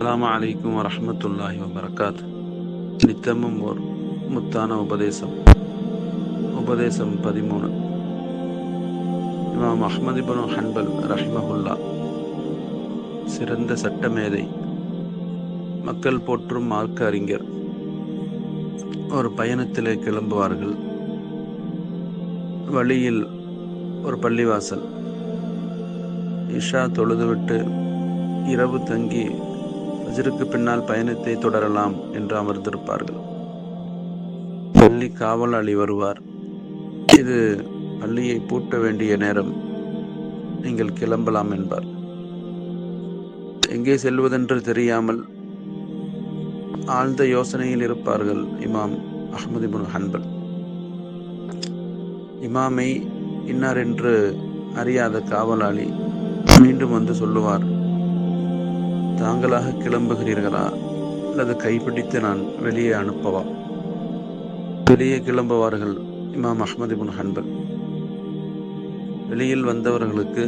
அலாம் அலைக்கும் வரமத்துல்லாஹி வபரகாத் நித்தமும் ஓர் முத்தான உபதேசம் உபதேசம் பதிமூணு இமாம் அஹ்மது இப்னு ஹன்பல் ரஹிமஹுல்லா சிறந்த சட்டமேதை மக்கள் போற்றும் மார்க்க அறிஞர் ஒரு பயணத்திலே கிளம்புவார்கள் வழியில் ஒரு பள்ளிவாசல் இஷா தொழுதுவிட்டு இரவு தங்கி ஃபஜ்ருக்கு பின்னால் பயணத்தை தொடரலாம் என்று அமர்ந்திருப்பார்கள். பள்ளி காவலாளி வருவார். இது பள்ளியை பூட்ட வேண்டிய நேரம். நீங்கள் கிளம்பலாம் என்பார். எங்கே செல்வதென்று தெரியாமல் ஆழ்ந்த யோசனையில் இருப்பார்கள் இமாம் அஹ்மது இப்னு ஹன்பல். இமாமை இன்னார் என்று அறியாத காவலாளி மீண்டும் வந்து சொல்லுவார். தாங்களாக கிளம்புகிறீர்களா? அல்லது கைப்பிடித்து நான் வெளியே அனுப்பவா? வெளியே கிளம்புவார்கள் இமாம் அஹ்மது இபுன் ஹன்பல். வெளியில் வந்தவர்களுக்கு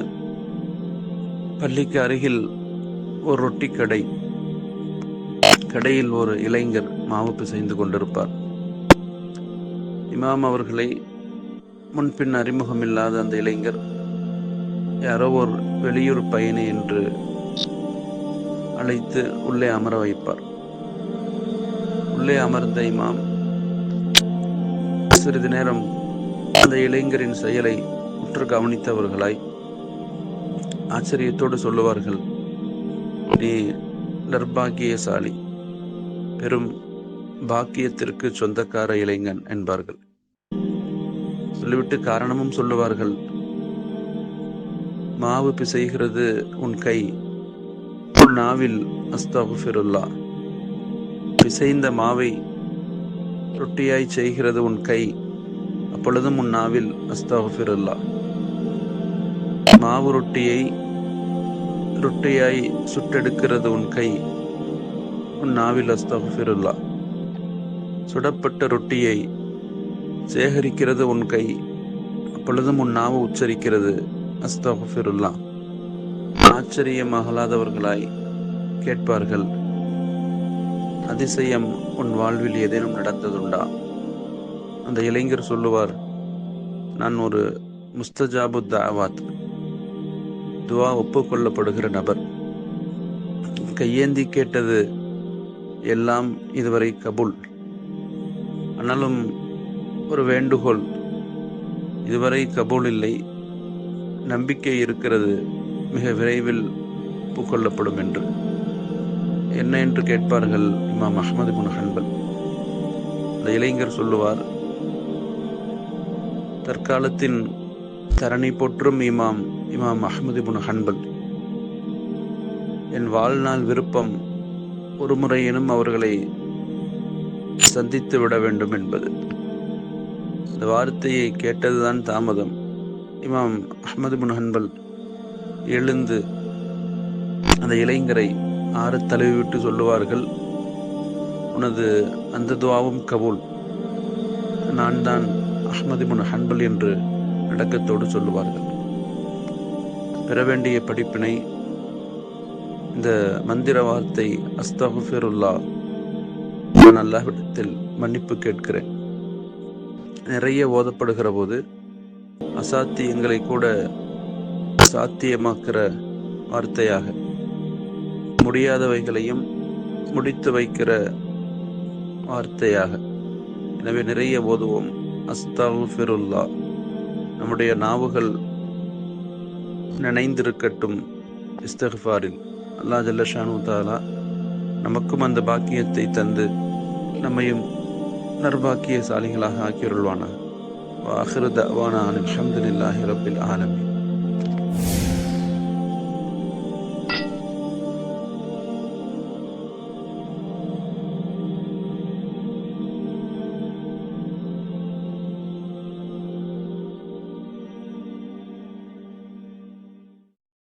பள்ளிக்கு அருகில் ஒரு ரொட்டி கடை. கடையில் ஒரு இளைஞர் மாவு பிசைந்து கொண்டிருப்பார். இமாம் அவர்களை முன்பின் அறிமுகமில்லாத அந்த இளைஞர் யாரோ ஒரு வெளியூர் பயணி என்று அழைத்து உள்ளே அமர வைப்பார். உள்ளே அமர்ந்த இமாம் சிறிது நேரம் அந்த இளைஞரின் செயலை உற்று கவனித்தவர்களாய் ஆச்சரியத்தோடு சொல்லுவார்கள் நீ நர்பாகியசாலி பெரும் பாக்கியத்திற்கு சொந்தக்கார இளைஞன் என்பார்கள். சொல்லிவிட்டு காரணமும் சொல்லுவார்கள் மாவு பிசைகிறது உன் கை நாவில் அஸ்தகுஃபிருல்லா. பிசைந்த மாவை ரொட்டியாய் செய்கிறது உன் கை அப்பொழுதும் உன் நாவில் அஸ்தகுஃபிருல்லா. மாவு ரொட்டியை ரொட்டியாய் சுட்டெடுக்கிறது உன் கை உன் நாவில் அஸ்தகுஃபிருல்லா. சுடப்பட்ட ரொட்டியை சேகரிக்கிறது உன் கை அப்பொழுதும் உன் நாவு உச்சரிக்கிறது அஸ்தகுஃபிருல்லா. ஆச்சரியமாகலாதவர்களாய் கேட்பார்கள். அதிசயம் உன் வாழ்வில் ஏதேனும் நடந்ததுண்டா? அந்த இளைஞர் சொல்லுவார் நான் ஒரு முஸ்தஜாபு தாவாத். துவா ஒப்புக்கொள்ளப்படுகிற நபர். கையேந்தி கேட்டது எல்லாம் இதுவரை கபுல். ஆனாலும் ஒரு வேண்டுகோள். இதுவரை கபூல் இல்லை. நம்பிக்கை இருக்கிறது மிக விரைவில் ஒப்புக்கொள்ளப்படும் என்று. என்ன என்று கேட்பார்கள் இமாம் அஹமது முன் ஹன்பல் அந்த இளைஞர் சொல்லுவார் தற்காலத்தின் தரணி போற்றும் இமாம் இமாம் அஹமது முன் ஹன்பல் என் வாழ்நாள் விருப்பம் ஒரு முறையினும் அவர்களை சந்தித்து விட வேண்டும் என்பது. இந்த வார்த்தையை கேட்டதுதான் தாமதம். இமாம் அஹமது முன் ஹன்பல் எழுந்து அந்த இளைஞரை ஆறு தழுவி விட்டு சொல்லுவார்கள் உனது அந்த துவாவும் கபூல். நான் தான் அஹ்மது முன் ஹன்பல் என்று அடக்கத்தோடு சொல்லுவார்கள். பெற வேண்டிய படிப்பினை இந்த மந்திர வார்த்தை அஸ்தகுஃபிருல்லா நான் அல்லாஹ்விடத்தில் மன்னிப்பு கேட்கிறேன். நிறைய ஓதப்படுகிற போது அசாத்தியங்களை கூட சாத்தியமாக்கிற வார்த்தையாக முடியாதவைகளையும் முடித்து வைக்கிற வார்த்தையாக. எனவே நிறைய ஓதுவோம். அஸ்தாஃபிருல்லா நம்முடைய நாவுகள் நினைந்திருக்கட்டும் இஸ்தஃபாரில் அல்லா ஜல்லஷானு தாலா நமக்கும் அந்த பாக்கியத்தை தந்து நம்மையும் நர்பாக்கிய சாலிகளாக ஆக்கியுள்வானா வாஹிரு தவானா அல்ஹம்துலில்லாஹி ரப்பில் ஆலமி